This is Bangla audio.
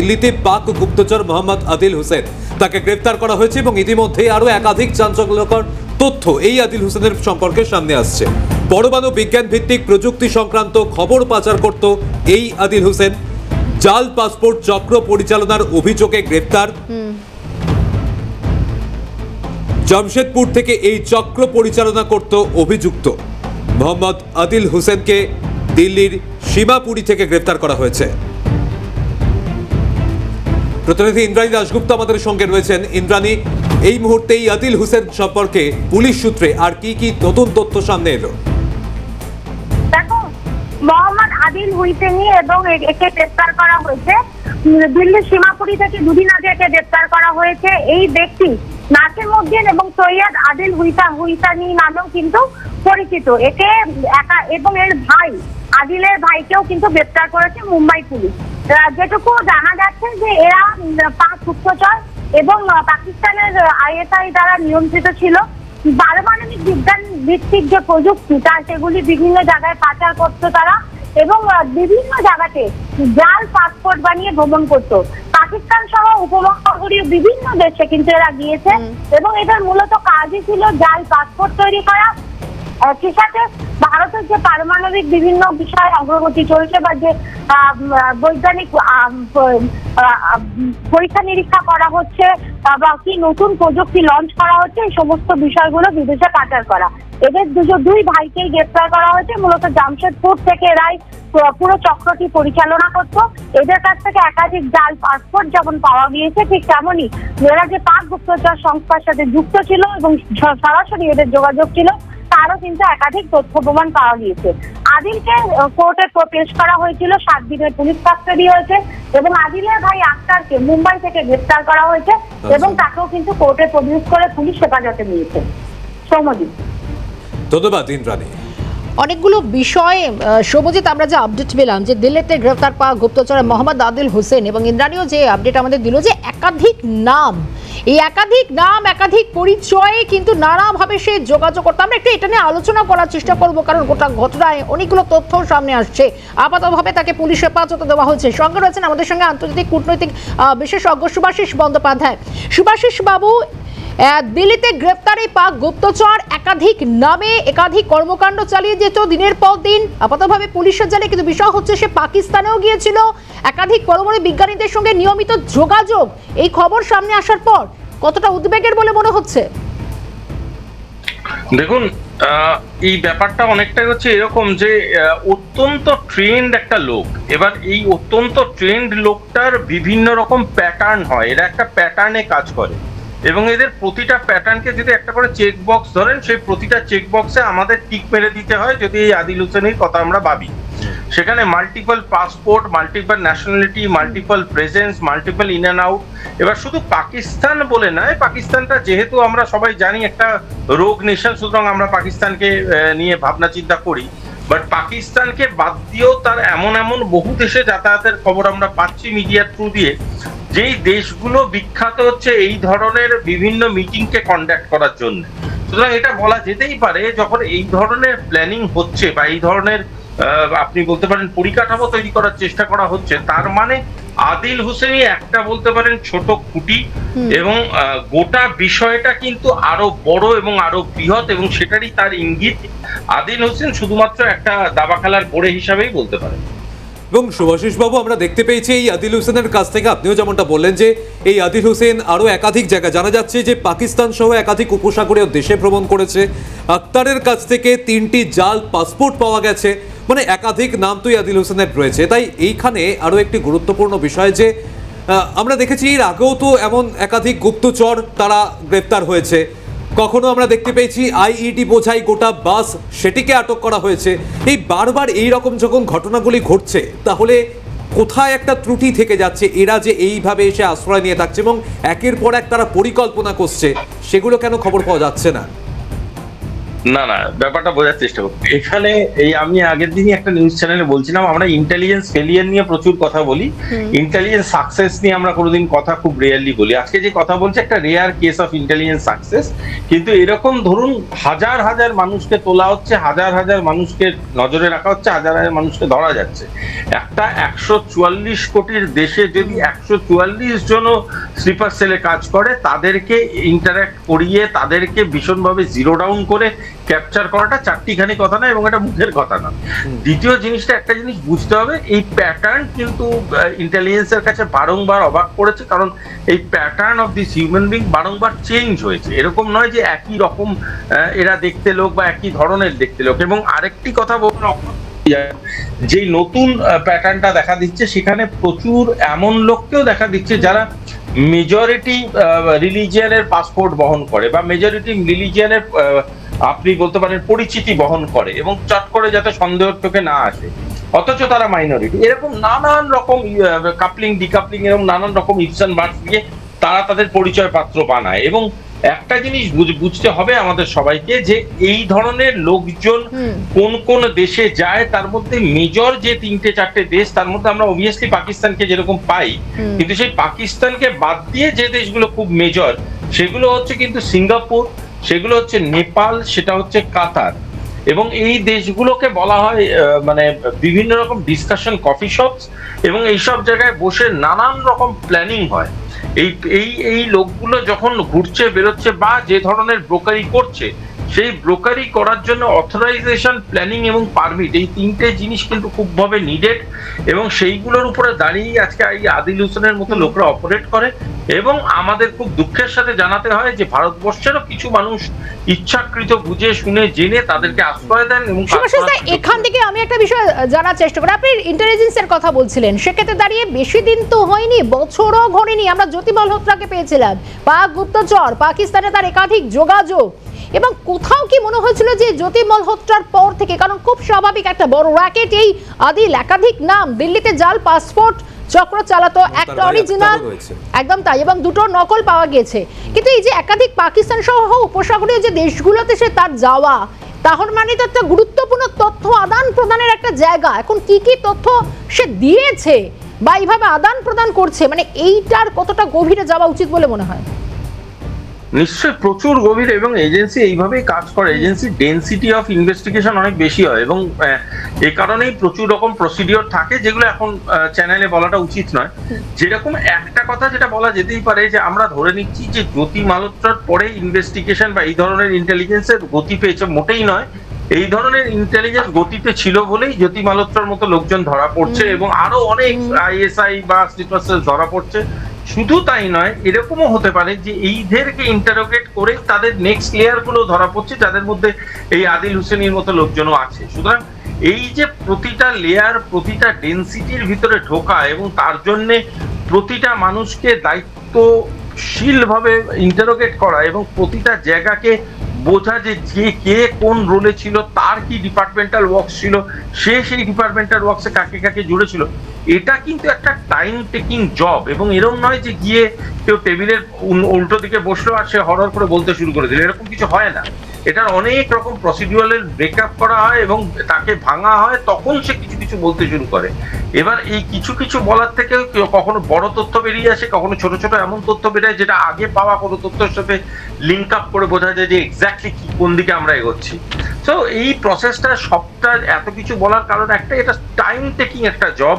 দিল্লিতে পাক গুপ্তচর মোহাম্মদ আদিল হোসেন। তাকে গ্রেফতার করা হয়েছে এবং ইতিমধ্যেই আরও একাধিক চাঞ্চল্যকর তথ্য এই আদিল হোসেনের সম্পর্কে সামনে আসছে। পরমাণু বিজ্ঞান ভিত্তিক প্রযুক্তি সংক্রান্ত খবর পাচার করত এই আদিল হোসেন। জাল পাসপোর্ট চক্র পরিচালনার অভিযোগে গ্রেফতার জামশেদপুর থেকে এই চক্র পরিচালনা করত অভিযুক্ত। মোহাম্মদ আদিল হোসেনকে দিল্লির সীমাপুরি থেকে গ্রেফতার করা হয়েছে। প্রতিনিধি ইন্দ্রাণী দাশগুপ্ত আমাদের সঙ্গে রয়েছেন। ইন্দ্রাণী, এই মুহূর্তে এই আদিল হোসেন সম্পর্কে পুলিশ সূত্রে আর কি কি নতুন তথ্য সামনে এলো? মোহাম্মদ আদিল হুইসেনি এবং একে গ্রেপ্তার করা হয়েছে। দিল্লির সীমাপুরি থেকে দুদিন আগে একে গ্রেপ্তার করা হয়েছে। এই ব্যক্তি নাসিমউদ্দিন এবং সৈয়দ আদিল হুইসা হুইসানি নামেও কিন্তু পরিচিত। একে একা এবং এর ভাই, আদিলের ভাইকেও কিন্তু গ্রেপ্তার করেছে মুম্বাই পুলিশ। যেটুকু জানা যাচ্ছে যে এরা পাঁচ গুপ্তচর এবং পাকিস্তানের আইএসআই দ্বারা নিয়ন্ত্রিত ছিল। পারমাণবিক বিজ্ঞান ভিত্তিক যে প্রযুক্তি তা সেগুলি বিভিন্ন জায়গায় পাচার করতো তারা এবং বিভিন্ন জায়গাতে জাল পাসপোর্ট বানিয়ে ভ্রমণ করতো। পাকিস্তান সহ উপমহাসাগরীয় বিভিন্ন দেশে কিন্তু এরা গিয়েছে এবং এদের মূলত কাজই ছিল জাল পাসপোর্ট তৈরি করা একই সাথে ভারতের যে পারমাণবিক বিভিন্ন বিষয়ে অগ্রগতি চলছে বা যে বৈজ্ঞানিক পরীক্ষা নিরীক্ষা করা হচ্ছে বা কি নতুন প্রযুক্তি লঞ্চ করা হচ্ছে, এই সমস্ত বিষয়গুলো বিদেশে পাচার করা। এদের দুটো দুই ভাইকেই গ্রেপ্তার করা হয়েছে। মূলত জামশেদপুর থেকে এরাই পুরো- পুরো চক্রটি পরিচালনা করত। এদের কাছ থেকে একাধিক জাল, পাসপোর্ট যেমন পাওয়া গিয়েছে, ঠিক তেমনই এরা যে পাক গুপ্তচর সংস্থার সাথে যুক্ত ছিল এবং সরাসরি এদের যোগাযোগ ছিল তারও কিন্তু একাধিক তথ্য প্রমাণ পাওয়া গিয়েছে। আদিলকে কোর্টে পেশ করা হয়েছিল সাত দিনের পুলিশ কাস্টাডি হয়েছে এবং আদিলের ভাই আক্তারকে মুম্বাই থেকে গ্রেপ্তার করা হয়েছে এবং তাকেও কিন্তু কোর্টে প্রডিউস করে পুলিশ হেফাজতে নিয়েছে। সৌমদীপ ধন্যবাদ ইন্দ্রাণী। অনেকগুলো বিষয়ে আহ, আমরা যে আপডেট পেলাম যে দিল্লিতে গ্রেফতার পাওয়া গুপ্তচর মোহাম্মদ আদিল হোসেন এবং ইন্দ্রাণীও যে আপডেট আমাদের দিল যে একাধিক নাম এই একাধিক নাম একাধিক পরিচয়ে কিন্তু নানাভাবে সে যোগাযোগ করতো। আমরা একটু এটা নিয়ে আলোচনা করার চেষ্টা করব কারণ গোটা ঘটনায় অনেকগুলো তথ্য সামনে আসছে। আপাতভাবে তাকে পুলিশ হেফাজতে দেওয়া হয়েছে সঙ্গে রয়েছেন আমাদের সঙ্গে আন্তর্জাতিক কূটনৈতিক বিশেষজ্ঞ সুভাষিস বন্দ্যোপাধ্যায়। সুভাষিস বাবু দিল্লিতে গ্রেপ্তারি পাক গুপ্তচর একাধিক নামে একাধিক কর্মকাণ্ড চালিয়ে যেত দিনের পর দিন। আপাতভাবে পুলিশের জানে কিন্তু বিষয় হচ্ছে, সে পাকিস্তানেও গিয়েছিল। একাধিক পরমাণু বিজ্ঞানীদের সঙ্গে নিয়মিত যোগাযোগ। এই খবর সামনে আসার পর কতটা উদ্বেগের বলে মনে হচ্ছে? দেখুন এই ব্যাপারটা অনেকটাই হচ্ছে এরকম যে অত্যন্ত ট্রেন্ড একটা লোক। এবার এই অত্যন্ত ট্রেন্ড লোকটার বিভিন্ন রকম প্যাটার্ন হয়। এরা একটা প্যাটার্নে কাজ করে। এবং এদের প্রতিটা প্যাটার্নকে যদি একটা করে চেক বক্স ধরেন, সেই প্রতিটা চেক বক্সে আমাদের টিক মেরে দিতে হয় যদি এই আদিল হোসেনের কথা আমরা ভাবি। সেখানে multiple passport multiple nationality multiple presence multiple in and out এবার শুধু পাকিস্তান বলে নয়, পাকিস্তানটা যেহেতু আমরা সবাই জানি একটা রোগ নেশন সুতরাং আমরা পাকিস্তানকে নিয়ে ভাবনা চিন্তা করি। বাট পাকিস্তানকে বাদ দিয়েও তার এমন এমন বহু দেশে যাতায়াতের খবর আমরা পাচ্ছি মিডিয়ার থ্রু দিয়ে। যেই দেশগুলো বিখ্যাত হচ্ছে এই ধরনের বিভিন্ন মিটিংকে কন্ডাক্ট করার জন্য। সুতরাং এটা বলা যেতেই পারে, যখন এই ধরনের প্ল্যানিং হচ্ছে বা এই ধরনের আপনি বলতে পারেন পরিকাঠামো তৈরি করার চেষ্টা করা হচ্ছে, তার মানে আদিল হোসেনই একটা বলতে পারেন ছোট খুঁটি এবং আহ, গোটা বিষয়টা কিন্তু আরও বড় এবং আরও বৃহৎ এবং সেটারই তার ইঙ্গিত আদিল হোসেন শুধুমাত্র একটা দাবা খেলার বোড়ে হিসাবেই বলতে পারেন। এবং সুভাষিস বাবু আমরা দেখতে পেয়েছি এই আদিল হোসেনের কাছ থেকে আপনিও যেমনটা বললেন যে এই আদিল হোসেন আরও একাধিক জায়গা জানা যাচ্ছে যে পাকিস্তান সহ একাধিক উপসাগরীয় দেশে ভ্রমণ করেছে। আক্তারের কাছ থেকে তিনটি জাল পাসপোর্ট পাওয়া গেছে। মানে একাধিক নাম তো এই আদিল হোসেনের রয়েছে। তাই এইখানে আরও একটি গুরুত্বপূর্ণ বিষয় যে আমরা দেখেছি এর আগেও তো এমন একাধিক গুপ্তচর তারা গ্রেপ্তার হয়েছে। কখনো আমরা দেখতে পেয়েছি আইইডি বোঝাই গোটা বাস সেটিকে আটক করা হয়েছে। এই বারবার এই রকম যখন ঘটনাগুলি ঘটছে, তাহলে কোথায় একটা ত্রুটি থেকে যাচ্ছে, এরা যে এইভাবে এসে আশ্রয় নিয়ে থাকছে এবং একের পর এক তারা পরিকল্পনা করছে, সেগুলো কেন খবর পাওয়া যাচ্ছে না? না না ব্যাপারটা বোঝার চেষ্টা করতে। এখানে এই আমি আগের দিনই একটা নিউজ চ্যানেলে বলছিলাম আমরা ইন্টেলিজেন্স ফেলিয়ার নিয়ে প্রচুর কথা বলি। ইন্টেলিজেন্স সাকসেস নিয়ে আমরা কোনোদিন কথা খুব রেয়ারলি বলি। আজকে যে কথা বলছে একটা rare case of intelligence success কিন্তু এরকম ধরুন হাজার হাজার মানুষকে তোলা হচ্ছে হাজার হাজার মানুষকে নজরে রাখা হচ্ছে হাজার হাজার মানুষকে ধরা যাচ্ছে। একটা একশো চুয়াল্লিশ কোটির দেশে যদি একশো চুয়াল্লিশ জনও স্লিপার সেলে কাজ করে তাদেরকে ইন্টারাক্ট করিয়ে তাদেরকে ভীষণভাবে জিরো ডাউন করে ক্যাপচার করাটা চারটিখানি কথা না এবং এটা মুখের কথা না দ্বিতীয় জিনিসটা একটা জিনিস বুঝতে হবে এই প্যাটার্ন কিন্তু ইন্টেলিজেন্সের কাছে বারংবার অবাক করেছে কারণ এই pattern of this human being বারংবার চেঞ্জ হয়েছে। এরকম নয় যে একই রকম এরা দেখতে লোক বা একই ধরনের দেখতে লোক। এবং আরেকটি কথা বলব যেই নতুন প্যাটার্নটা দেখা দিচ্ছে সেখানে প্রচুর এমন লোককেও দেখা দিচ্ছে যারা মেজরিটি রিলিজিয়ানের পাসপোর্ট বহন করে বা মেজরিটি রিলিজিয়ানের আপনি বলতে পারেন পরিচিতি বহন করে এবং চট করে যাতে সন্দেহের চোখে না আসে। অথচ তারা মাইনরিটি এরকম নানান রকম কাপলিং ডিকাপলিং এরকম নানান রকম ইপসান বার্স দিয়ে তারা তাদের পরিচয় পাত্র বানায়। এবং একটা জিনিস বুঝতে হবে আমাদের সবাইকে যে এই ধরনের লোকজন কোন কোন দেশে যায় তার মধ্যে মেজর যে তিনটে চারটে দেশ তার মধ্যে আমরা অবভিয়াসলি পাকিস্তানকে যেরকম পাই কিন্তু সেই পাকিস্তানকে বাদ দিয়ে যে দেশগুলো খুব মেজর সেগুলো হচ্ছে কিন্তু সিঙ্গাপুর সেগুলো হচ্ছে নেপাল, সেটা হচ্ছে কাতার। এবং এই দেশগুলোকে বলা হয় মানে বিভিন্ন রকম ডিসকাশন কফি শপস এবং এইসব জায়গায় বসে নানান রকম প্ল্যানিং হয়। এই এই এই লোকগুলো যখন ঘুরছে, বেরোচ্ছে বা যে ধরনের ব্রোকারি করছে সেই ব্রোকারি করার জন্য অথরাইজেশন প্ল্যানিং এবং পারমিট এই তিনটে জিনিস কিন্তু খুবভাবে নিডেড এবং সেইগুলোর উপরে দাঁড়িয়েই আজকে এই আদিল হোসেনের মতো লোকরা অপারেট করে এবং আমাদের খুব দুঃখের সাথে জানাতে হয় যে ভারতবর্ষেরও কিছু মানুষ ইচ্ছাকৃত বুঝে শুনে জেনে তাদেরকে আশ্রয় দেন এবং এখান থেকে আমি একটা বিষয় জানার চেষ্টা করি। আপনি ইন্টেলিজেন্সের কথা বলছিলেন সেক্ষেত্রে দাঁড়িয়ে বেশি দিন তো হয়নি বছরও ঘটেনি। আমরা জ্যোতি মালহোত্রাকে পেয়েছিলাম। পাক গুপ্তচর পাকিস্তানে তার একাধিক যোগাযোগ। এবং কোথাও কি মনে হয়েছিল যে জ্যোতি মলহোত্রার পর থেকে? কারণ খুব স্বাভাবিক একটা বড় র্যাকেট এই আদিল একাধিক নাম। দিল্লিতে জাল পাসপোর্ট চক্র চালাতো একটা অরিজিনাল একদম তাই এবং দুটো নকল পাওয়া গেছে কিন্তু এই যে একাধিক পাকিস্তান সহ উপসাগরীয় যে দেশগুলোতে সে তার যাওয়া তাহলে মানে তো একটা গুরুত্বপূর্ণ তথ্য আদান প্রদানের একটা জায়গা। এখন কি কি তথ্য সে দিয়েছে বা এইভাবে আদান প্রদান করছে? মানে এইটার কতটা গভীরে যাওয়া উচিত বলে মনে হয়? নিশ্চয়ই প্রচুর গভীর এবং এজেন্সি এইভাবেই কাজ করে। এজেন্সি ডেন্সিটি অফ ইনভেস্টিগেশন অনেক বেশি হয় এবং এই কারণেই প্রচুর রকম প্রসিডিওর থাকে যেগুলো এখন চ্যানেলে বলাটা উচিত নয়। যেরকম একটা কথা যেটা বলা যেতেই পারে যে আমরা ধরে নিচ্ছি যে জ্যোতি মালহোত্রার পরে ইনভেস্টিগেশন বা এই ধরনের ইন্টেলিজেন্সের গতি পেয়েছে মোটেই নয়। এই ধরনের ইন্টেলিজেন্স গতিতে ছিল বলেই জ্যোতি মালহোত্রার মতো লোকজন ধরা পড়ছে এবং আরও অনেক আইএসআই বা ধরা পড়ছে। শুধু তাই নয়, এরকমও হতে পারে যে এইদেরকে ইন্টারোগেট করে তাদের নেক্সট লেয়ারগুলো ধরা পড়ছে, যাদের মধ্যে এই আদিল হুসেনের মতো লোকজনও আছে। সুতরাং এই যে প্রতিটা লেয়ার প্রতিটা ডেন্সিটির ভিতরে ঢোকা এবং তার জন্যে প্রতিটা মানুষকে দায়িত্বশীলভাবে ইন্টারোগেট করা এবং প্রতিটা জায়গাকে বোঝা যে যে কে কোন রোলে ছিল, তার কি ডিপার্টমেন্টাল ওয়ার্কস ছিল, সে সেই ডিপার্টমেন্টাল ওয়ার্কসে কাকে কাকে জুড়েছিল এটা কিন্তু একটা টাইম টেকিং জব এবং এরকম নয় যে গিয়ে কেউ টেবিলের উল্টো দিকে বসল আর সে হরর করে বলতে শুরু করে দিল, এরকম কিছু হয় না। এটার অনেক রকম প্রসিডিউরাল ব্রেকআপ করা হয় এবং তাকে ভাঙা হয়, তখন সে কিছু কিছু বলতে শুরু করে। এবার এই কিছু কিছু বলার থেকে কখনো বড় তথ্য বেরিয়ে আসে, কখনো ছোট ছোট এমন তথ্য বেরিয়ে, যেটা আগে পাওয়া কোনো তথ্যের সাথে লিঙ্ক আপ করে বোঝা যায় যে এক্স্যাক্টলি কি, কোন দিকে আমরা এগোচ্ছি। তো এই প্রসেসটা সবটা এত কিছু বলার কারণ একটা, এটা টাইম টেকিং একটা জব